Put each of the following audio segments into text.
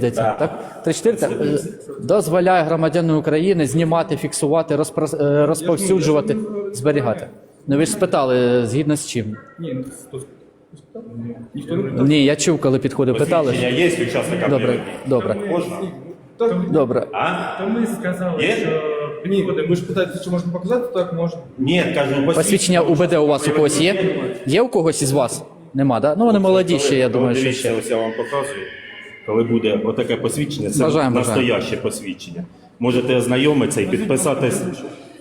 Так? 34 е, дозволяє громадянину України знімати, фіксувати, розпро- е, розповсюджувати, зберігати. Ну ви ж спитали, е, згідно з чим? Ні, ну? Ніхто не питав. Ні, я чув, коли підходив, питали. Посвідчення є учасника Добре, добре, Можна? Так, добре. А? То ми сказали, Є? що ні, ви ж питаєте, чи можна показати, так можна. Ні, кажу, Посвідчення УБД у вас у когось є? Є у когось із вас? Нема, да? Ну вони молоді ще, я думаю, що ще. ось я вам показую. Коли буде отаке посвідчення, це Бажаємо, настояще посвідчення. Можете ознайомитися і підписатись.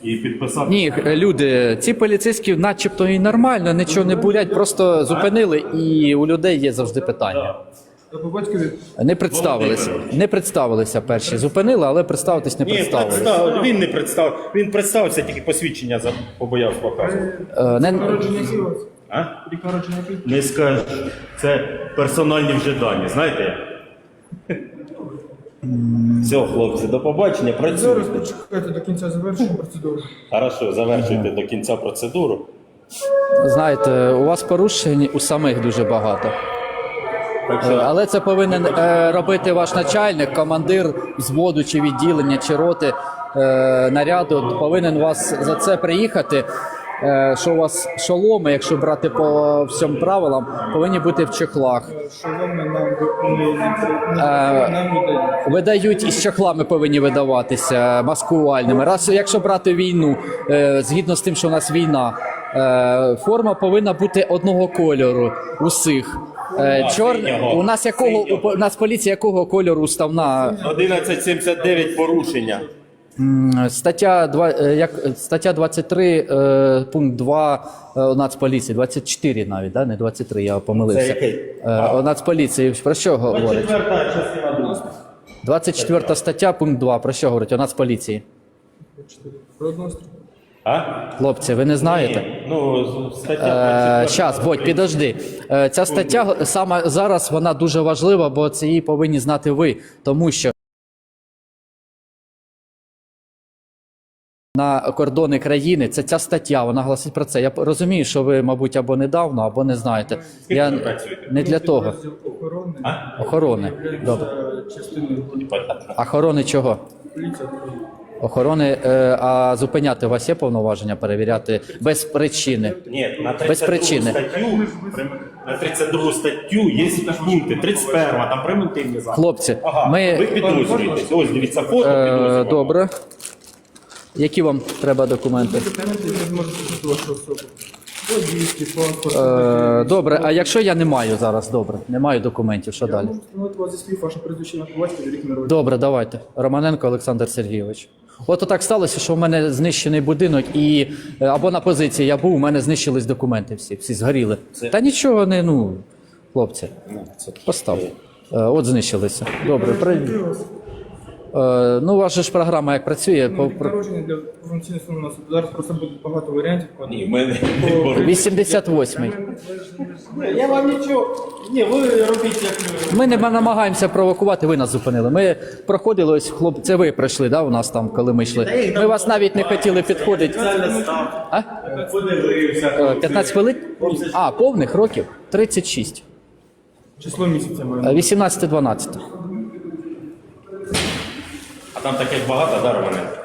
І підписати. Ні, люди, ці поліцейські начебто і нормально, нічого не бурять, просто зупинили, і у людей є завжди питання. Батькові Не представилися. Не представилися перші. Зупинили, але представитись не Ні, представилися. представ, він не представ, він представився, тільки посвідчення за- побоявся показувати. Е, Не? А? Не скажу. Це персональні вже дані, знаєте? Все, хлопці, до побачення, Зараз працюйте. почекайте до кінця завершення процедури. Хорошо, завершуйте до кінця процедуру. знаєте, у вас порушень у самих дуже багато. Так Е, що, Але це повинен е, робити ваш начальник, командир взводу чи відділення, чи роти е, наряду. Повинен вас за це приїхати. Е, Що у вас шоломи, якщо брати по всім правилам, повинні бути в чехлах. Шоломи нам Е. Видають із чехлами повинні видаватися маскувальними. Раз якщо брати війну, е, згідно з тим, що у нас війна, форма повинна бути одного кольору усіх. Чор... У нас якого у нас поліція якого кольору уставна 1179 порушення. Стаття 2, е, як стаття 23, е, пункт 2 е, Нацполіції, 24 навіть, да? не 23, я помилився. Це який? Е, Нацполіції про що говорить? Четверта частина друга. 24 стаття, пункт 2, про що говорить? У Нацполіції. А? Хлопці, ви не знаєте? Ні, ну, стаття Е, 24. Щас, Бодь, підожди. Е, Ця стаття саме зараз вона дуже важлива, бо це її повинні знати ви, тому що на кордони країни це ця стаття, вона гласить про це. Я розумію, що ви, мабуть, або недавно, або не знаєте. Я не для того. Охорони. Охорони. Добре. Охорони чого? Охорони, а зупиняти у вас є повноваження перевіряти без причини. Ні, на Без 32 причини. статтю, на 32 статтю є пункти, 31, там примітивні заходи. Хлопці, Ага, ми ви підозрюєтесь. Ось дивіться фото, Е, підозрюємо. добре. Які вам треба документи? Документи не зможуть писати вашу особу. Водійський, паспорт. Е, добре, а якщо я не маю зараз, добре, не маю документів, що Я далі? можу встановити вас зі слів, ваше прізвище на батькові, рік народження. Добре, давайте. Романенко Олександр Сергійович. От так сталося, що в мене знищений будинок, і е, або на позиції я був, у мене знищились документи всі, всі згоріли. Та нічого не, ну, хлопці, постав. Е, от знищилися. Добре, при... е, ну, ваша ж програма як працює? Ну, рік народження для повноцінного у нас зараз просто буде багато варіантів. Ні, ми не не 88-й. Я вам нічого. Ні, ви робіть як ви. Ми не намагаємося провокувати, ви нас зупинили. Ми проходили ось хлоп, це ви прийшли, да, у нас там, коли ми йшли. Ми вас навіть не хотіли підходити. А? Е, 15 хвилин? А, повних років? 36. Число місяця. Е, 18-12. Там таких багато, да, Романенко?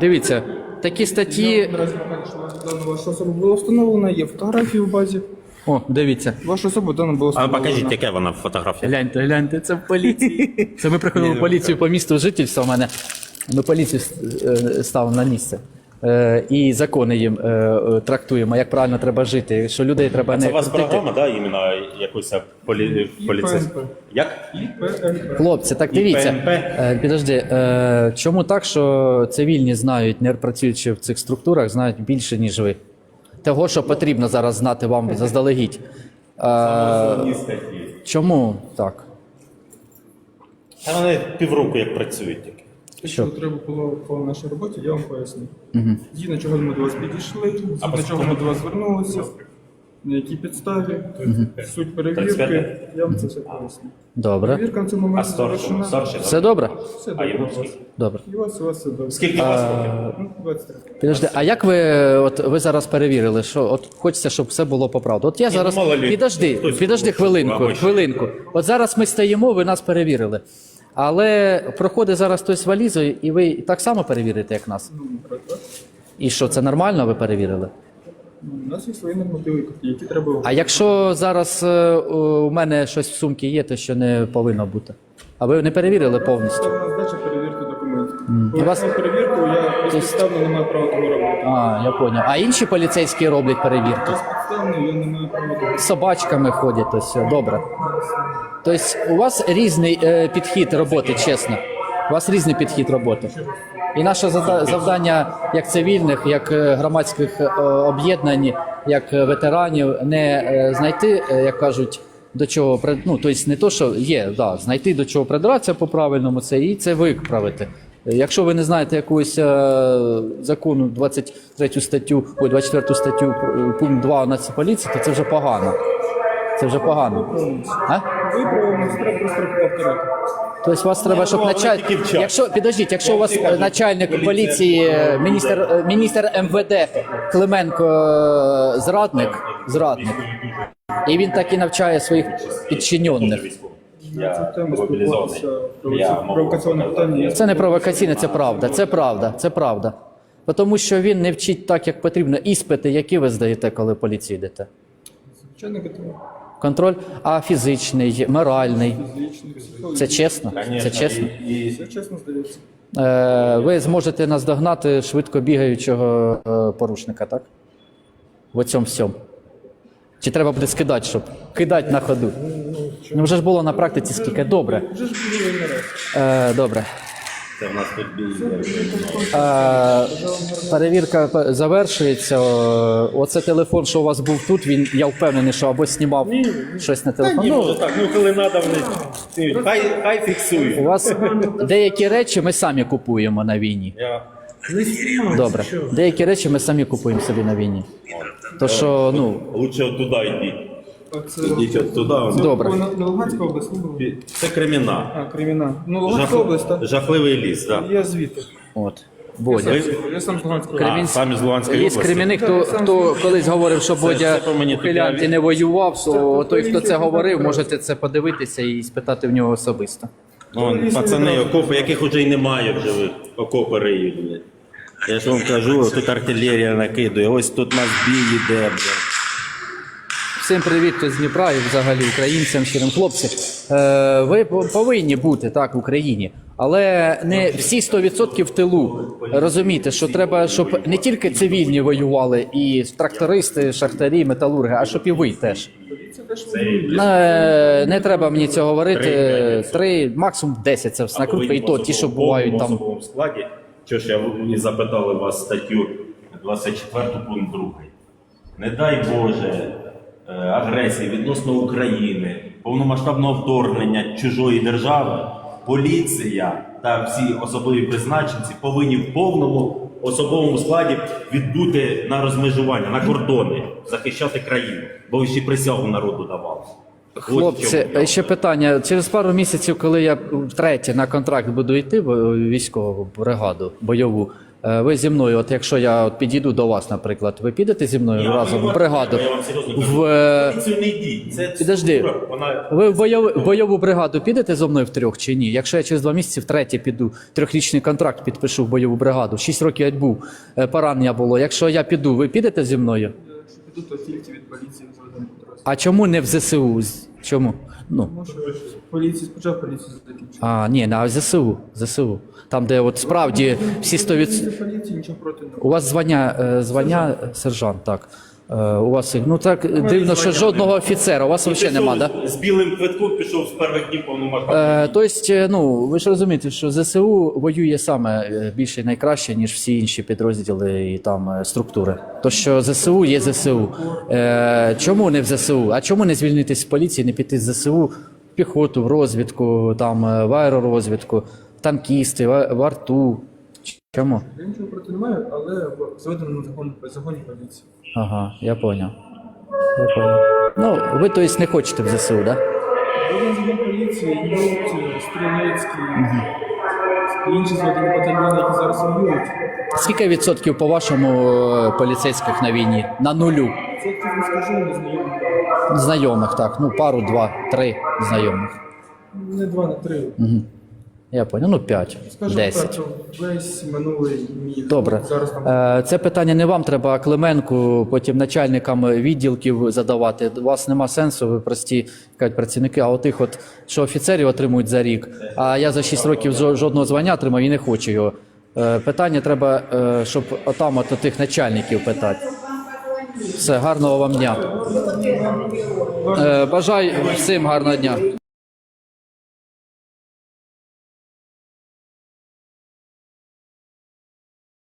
Дивіться, такі статті. Наразі покажу, що дана ваша особа була встановлена, є фотографії в базі. О, дивіться. Ваша особа дана була А встановлена. покажіть, яке вона фотографія. Гляньте, гляньте, це в поліції. Це ми приходили в поліцію по місту жительства. У мене ми поліцію е, ставимо на місце. Е, І закони їм е, е, трактуємо, як правильно треба жити, що людей треба не Це у вас крутити. програма, да, іменно якусь полі... поліцейська? Як? Хлопці, так дивіться. Підожди, чому так, що цивільні знають, не працюючи в цих структурах, знають більше, ніж ви? Того, що потрібно зараз знати вам заздалегідь. Статті. чому так? Та вони півроку як працюють тільки. Що треба було по нашій роботі, я вам поясню. Згідно чого ми до вас підійшли, згідно чого ми до вас звернулися. На якій підставі, суть перевірки, я вам це все поясню. Добре. Перевірка на цьому А момент старший? завершена. Старший? Все добре? Все А добре йому скільки? Добре. І у вас, у вас все добре. Скільки у вас років? Ну, 23. Підожди, а як ви от ви зараз перевірили, що от хочеться, щоб все було по правді? От я зараз ну, мало лі. підожди, Хтось підожди хвилинку, хвилинку. От зараз ми стоїмо, ви нас перевірили. Але проходить зараз хтось валізою, і ви так само перевірите, як нас. Ну, наприклад. І що, це нормально ви перевірили? Ну, У нас є свої нормативи, які треба А якщо зараз е, у мене щось в сумці є, то що не повинно бути? А ви не перевірили повністю? У нас здача перевірки документів. У вас- перевірку, я безпідставно не маю права того робити. А, я поняв. А інші поліцейські роблять перевірки? Безпідставно я не маю права того З собачками ходять, все, добре. Тобто у вас різний е, підхід роботи, чесно. У вас різний підхід роботи. І наше завдання як цивільних, як е, громадських е, об'єднань, як е, ветеранів, не е, знайти, е, як кажуть, до чого ну, тобто не то, що є, да, знайти до чого придратися по правильному, це і це виправити. Е, Якщо ви не знаєте якогось е, закону 23 статтю, ой, 24 статтю е, пункт 2 Нацполіції, то це вже погано. Це вже погано. А? Тобто вас треба, щоб ну, начальник. Якщо підождіть, якщо у вас начальник поліції, е, міністр, е, міністр МВД Клименко е, зрадник, зрадник, і він так і навчає своїх підчинених. Я Це Я не провокаційне, це правда. Це правда, це правда. Тому що він не вчить так, як потрібно. Іспити, які ви здаєте, коли в поліцію йдете? Звичайно, готово. Контроль, а фізичний, моральний. Фізичний. Це чесно? Це чесно. І, і Все чесно здається. Е, ви зможете наздогнати швидко бігаючого е, порушника, так? В цьому всьому. Чи треба буде скидати, щоб кидати на ходу? Ну вже ж було на практиці скільки. Добре. Вже ж було не раз. Е, добре. Це в нас тут бій. Е, перевірка завершується. Оце телефон, що у вас був тут, він, я впевнений, що або знімав щось на телефон. Ні, Ну, може так, ну коли треба, вони хай, хай у вас деякі речі ми самі купуємо на війні. Я Добре. Деякі речі ми самі купуємо собі на війні. То що, ну, лучше туди йдіть. Ідіть от туди. Добре. На, на Луганська область, ну, Це криміна. а, Креміна. Ну, Луганська Жах- область, так? Жахливий ліс, так. Я звідти. от. Бодя. Ви- Я сам з Луганської А, області. самі з Луганської Є області? кримінник, хто, хто колись говорив, що Бодя це по мені у Хилянті не воював, то той, хто це це говорив, можете це подивитися і спитати в нього особисто. Ну, пацани, окопи, яких вже й немає в живих, окопи риють. блядь. Я ж вам кажу, тут артилерія накидує, ось тут нас бій іде, блядь. Всім привіт з Дніпра і взагалі українцям, щирим хлопці. Е, ви повинні бути так в Україні, але не всі 100% в тилу. Розумієте, що треба, щоб не тільки цивільні воювали, і трактористи, шахтарі, металурги, а щоб і ви теж. Не, не треба мені цього говорити. Три, максимум 10 це накрутка, і то ті, що бувають там. Складі. Що ж я ви запитали вас статтю 24 пункт 2. Не дай Боже агресії відносно України, повномасштабного вторгнення чужої держави, поліція та всі особливі призначенці повинні в повному особовому складі відбути на розмежування, на кордони, захищати країну, бо ви ще присягу народу давали. Хлопці, чому ще питання. Через пару місяців, коли я втретє на контракт буду йти військову бригаду бойову, е, ви зі мною, от якщо я от підійду до вас, наприклад, ви підете зі мною Я разом в бригаду? я вам серйозно кажу. е, Поліцію не йдіть. Це Підожди. структура, Вона ви в бойову, бойову бригаду підете зі мною втрьох чи ні? Якщо я через два місяці втретє піду, трьохрічний контракт підпишу в бойову бригаду, шість років я був, е, поранення було. Якщо я піду, ви підете зі мною? Якщо піду, то тільки від поліції. А чому не в ЗСУ? Чому? Ну. Поліції спочатку поліцію закінчили. А, ні, на ЗСУ, ЗСУ. Там, де от справді всі 100%... Поліції нічого проти не У вас звання, е, звання сержант, так. Е, У вас ну так дивно, що жодного офіцера. У вас взагалі нема, да? з білим квитком пішов з перших днів повномасштабного. Тобто, ну ви ж розумієте, що ЗСУ воює саме більше і найкраще, ніж всі інші підрозділи і там структури. То що ЗСУ є ЗСУ. Е, чому не в ЗСУ? А чому не звільнитись з поліції, не піти з ЗСУ в піхоту, в розвідку, там в аеророзвідку, танкісти, в арту? Чому? Я нічого проти не маю, але заведено на закон, законі поліції. Ага, я поняв. Я понял. Ну, ви, то есть, не хочете в ЗСУ, так? Да? Один з поліції, Юрт, Стрілецький, інші зведені батальйони, які зараз воюють. Скільки відсотків, по-вашому, е, поліцейських на війні? На нулю. Це не скажу, не знайомі. Знайомих, так. Ну, пару, два, три знайомих. Не два, не три. Я понял. Ну, п'ять, Скажу десять. так, весь минулий мій. Добре. Зараз там Е, Це питання не вам, треба а Клименку, потім начальникам відділків задавати. У вас нема сенсу, ви прості кажуть, працівники, а отих, от, що офіцерів отримують за рік, а я за 6 років жо- жодного звання отримав і не хочу його. Е, Питання треба, е, щоб отам от тих начальників питати. Все, гарного вам дня. Е, Бажаю всім гарного дня.